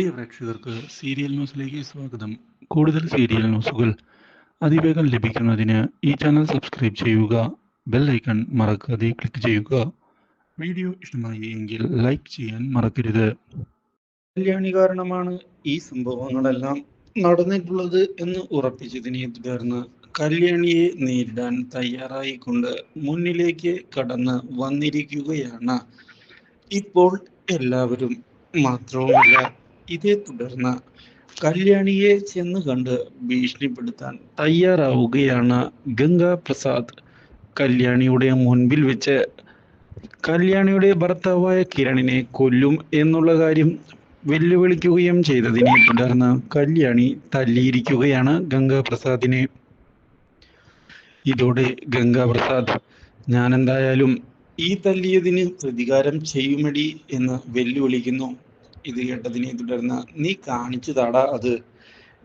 പ്രിയ പ്രേക്ഷകർക്ക് സീരിയൽ ന്യൂസിലേക്ക് സ്വാഗതം. കൂടുതൽ സീരിയൽ ന്യൂസുകൾ അതിവേഗം ലഭിക്കുന്നതിന് ഈ ചാനൽ സബ്സ്ക്രൈബ് ചെയ്യുക ബെൽ ഐക്കൺ മറക്കാതെ ക്ലിക്ക് ചെയ്യുക. വീഡിയോ ഇഷ്ടമായി എങ്കിൽ ലൈക്ക് ചെയ്യാൻ മറക്കരുത്. കല്യാണി കാരണമാണ് ഈ സംഭവങ്ങളെല്ലാം നടന്നിട്ടുള്ളത് എന്ന് ഉറപ്പിച്ചതിനെ തുടർന്ന് കല്യാണിയെ നേരിടാൻ തയ്യാറായിക്കൊണ്ട് മുന്നിലേക്ക് കടന്ന് വന്നിരിക്കുകയാണ്. ഇപ്പോൾ എല്ലാവരും മാത്രവുമല്ല ഇതേ തുടർന്ന് കല്യാണിയെ ചെന്ന് കണ്ട് ഭീഷണിപ്പെടുത്താൻ തയ്യാറാവുകയാണ് ഗംഗാ പ്രസാദ് കല്യാണിയുടെ മുൻപിൽ വെച്ച് കല്യാണിയുടെ ഭർത്താവായ കിരണിനെ കൊല്ലും എന്നുള്ള കാര്യം വെല്ലുവിളിക്കുകയും ചെയ്തതിനെ തുടർന്ന് കല്യാണി തല്ലിയിരിക്കുകയാണ് ഗംഗാ പ്രസാദിനെ ഇതോടെ ഗംഗാ പ്രസാദ് ഞാൻ എന്തായാലും ഈ തല്ലിയതിന് പ്രതികാരം ചെയ്യുമടി എന്ന് വെല്ലുവിളിക്കുന്നു. ഇത് കേട്ടതിനെ തുടർന്ന് നീ കാണിച്ചു താടാ അത്.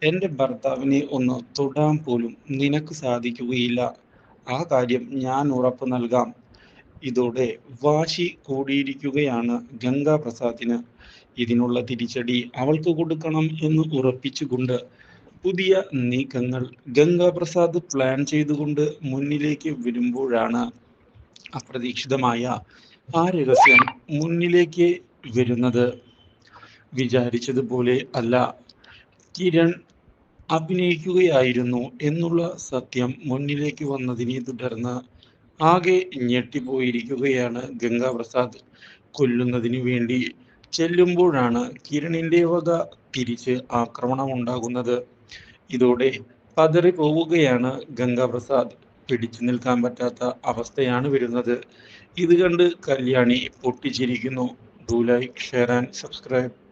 എന്റെ ഭർത്താവിനെ ഒന്ന് തൊടാൻ പോലും നിനക്ക് സാധിക്കുകയില്ല. ആ കാര്യം ഞാൻ ഉറപ്പ് നൽകാം. ഇതോടെ വാശി കൂടിയിരിക്കുകയാണ് ഗംഗാ പ്രസാദിന് ഇതിനുള്ള തിരിച്ചടി അവൾക്ക് കൊടുക്കണം എന്ന് ഉറപ്പിച്ചുകൊണ്ട് പുതിയ നീക്കങ്ങൾ ഗംഗാ പ്രസാദ് പ്ലാൻ ചെയ്തുകൊണ്ട് മുന്നിലേക്ക് വരുമ്പോഴാണ് അപ്രതീക്ഷിതമായ ആ രഹസ്യം മുന്നിലേക്ക് വരുന്നത്. വിചാരിച്ചതുപോലെ അല്ല. കിരൺ അഭിനയിക്കുകയായിരുന്നു എന്നുള്ള സത്യം മുന്നിലേക്ക് വന്നതിനെ തുടർന്ന് ആകെ ഞെട്ടിപ്പോയിരിക്കുകയാണ് ഗംഗാ പ്രസാദ് കൊല്ലുന്നതിന് വേണ്ടി ചെല്ലുമ്പോഴാണ് കിരണിന്റെ വക തിരിച്ച് ആക്രമണം ഉണ്ടാകുന്നത് ഇതോടെ പതറി പോവുകയാണ് ഗംഗാ പ്രസാദ് പിടിച്ചു നിൽക്കാൻ പറ്റാത്ത അവസ്ഥയാണ് വരുന്നത്. ഇത് കണ്ട് Kalyani പൊട്ടിച്ചിരിക്കുന്നു. Do like share and subscribe